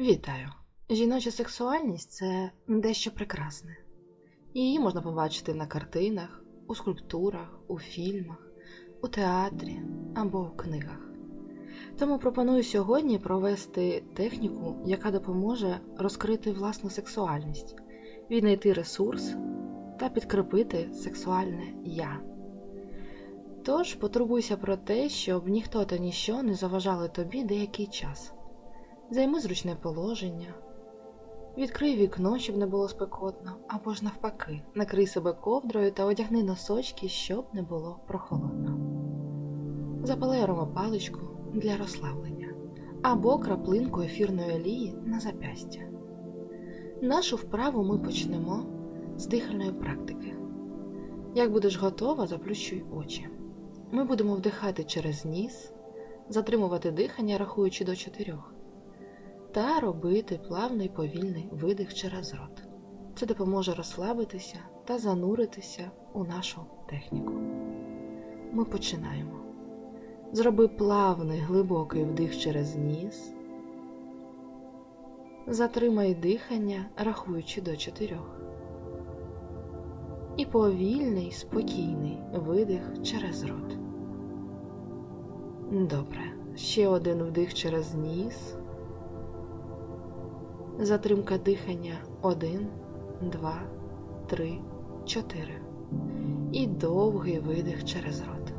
Вітаю! Жіноча сексуальність це дещо прекрасне. Її можна побачити на картинах, у скульптурах, у фільмах, у театрі або у книгах. Тому пропоную сьогодні провести техніку, яка допоможе розкрити власну сексуальність, віднайти ресурс та підкріпити сексуальне я. Тож потурбуйся про те, щоб ніхто та ніщо не заважали тобі деякий час. Займи зручне положення, відкрий вікно, щоб не було спекотно, або ж навпаки, накрий себе ковдрою та одягни носочки, щоб не було прохолодно. Запали аромапаличку для розслаблення або краплинку ефірної олії на запястя. Нашу вправу ми почнемо з дихальної практики. Як будеш готова, заплющуй очі. Ми будемо вдихати через ніс, затримувати дихання, рахуючи до чотирьох та робити плавний повільний видих через рот. Це допоможе розслабитися та зануритися у нашу техніку. Ми починаємо. Зроби плавний глибокий вдих через ніс. Затримай дихання, рахуючи до чотирьох. І повільний, спокійний видих через рот. Добре. Ще один вдих через ніс. Затримка дихання 1, 2, 3, 4. І довгий видих через рот.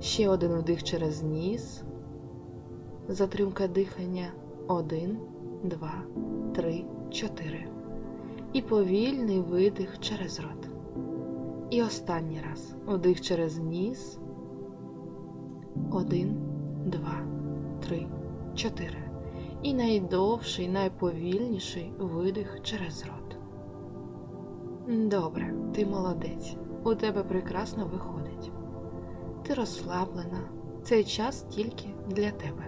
Ще один вдих через ніс. Затримка дихання 1, 2, 3, 4. І повільний видих через рот. І останній раз вдих через ніс. 1, 2, 3, 4 і найдовший, найповільніший видих через рот. Добре, ти молодець, у тебе прекрасно виходить. Ти розслаблена, цей час тільки для тебе.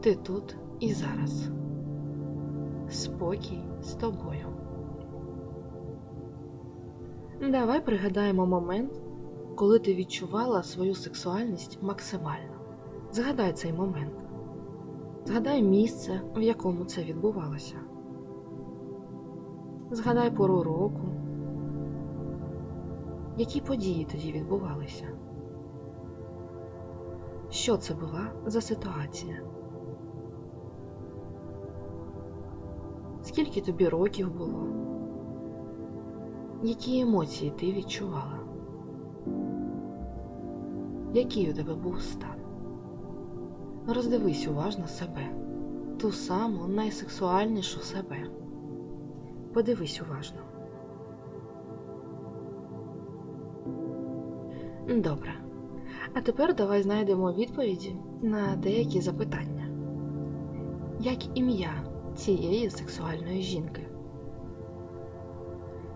Ти тут і зараз. Спокій з тобою. Давай пригадаємо момент, коли ти відчувала свою сексуальність максимально. Згадай цей момент. Згадай місце, в якому це відбувалося. Згадай пору року, які події тоді відбувалися. Що це була за ситуація? Скільки тобі років було? Які емоції ти відчувала? Який у тебе був стан? Роздивись уважно себе, ту саму найсексуальнішу себе. Подивись уважно. Добре. А тепер давай знайдемо відповіді на деякі запитання. Як ім'я цієї сексуальної жінки?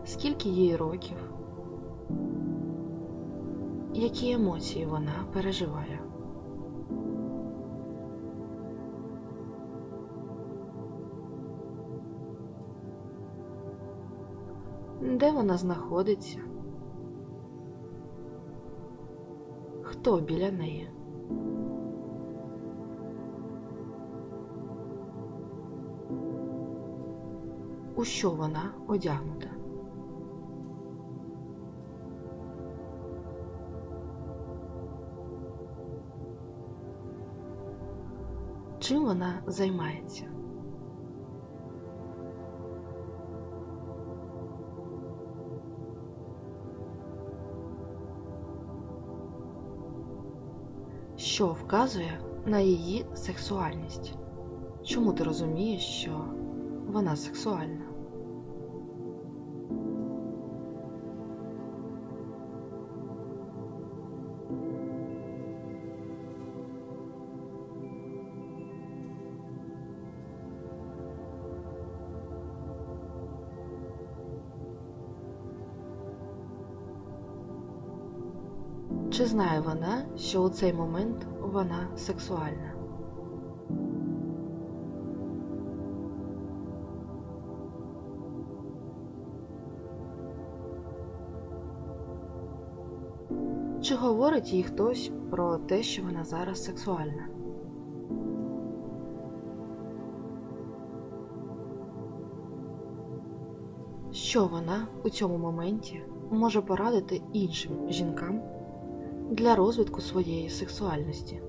Скільки їй років? Які емоції вона переживає? Де вона знаходиться? Хто біля неї? У що вона одягнута? Чим вона займається? Що вказує на її сексуальність. Чому ти розумієш, що вона сексуальна? Чи знає вона, що у цей момент вона сексуальна? Чи говорить їй хтось про те, що вона зараз сексуальна? Що вона у цьому моменті може порадити іншим жінкам? Для розвитку своєї сексуальності.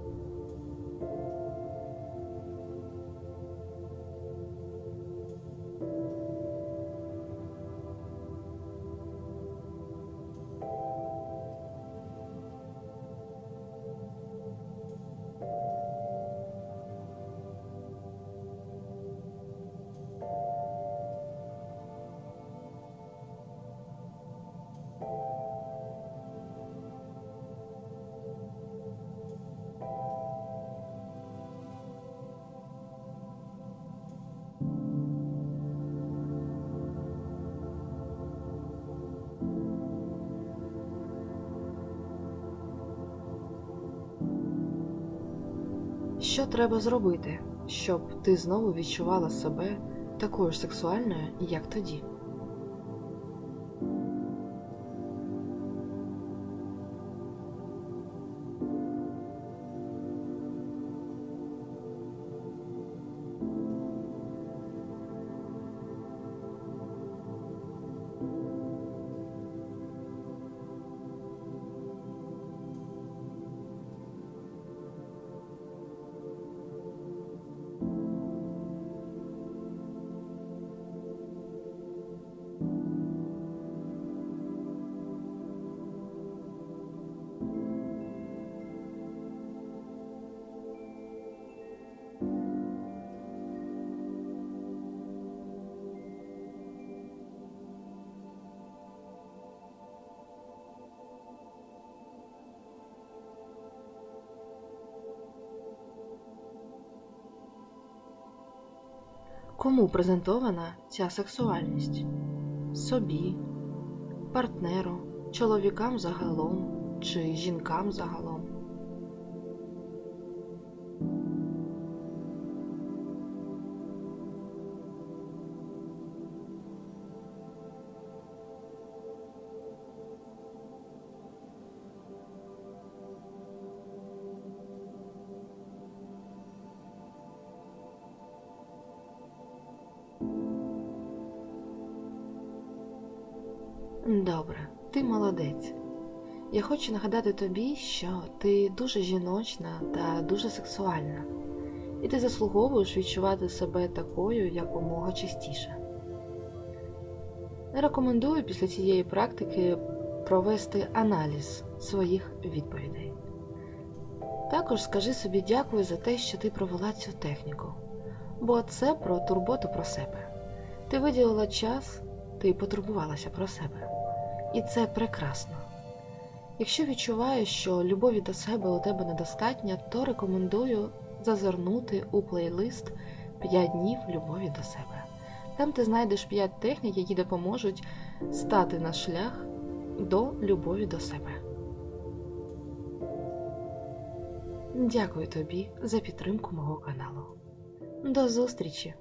Що треба зробити, щоб ти знову відчувала себе такою ж сексуальною, як тоді? Кому презентована ця сексуальність? Собі, партнеру, чоловікам загалом чи жінкам загалом? Добре, ти молодець. Я хочу нагадати тобі, що ти дуже жіночна та дуже сексуальна, і ти заслуговуєш відчувати себе такою якомога частіше. Рекомендую після цієї практики провести аналіз своїх відповідей. Також скажи собі дякую за те, що ти провела цю техніку, бо це про турботу про себе. Ти виділила час, ти потурбувалася про себе. І це прекрасно. Якщо відчуваєш, що любові до себе у тебе недостатньо, то рекомендую зазирнути у плейлист 5 днів любові до себе. Там ти знайдеш 5 технік, які допоможуть стати на шлях до любові до себе. Дякую тобі за підтримку мого каналу. До зустрічі!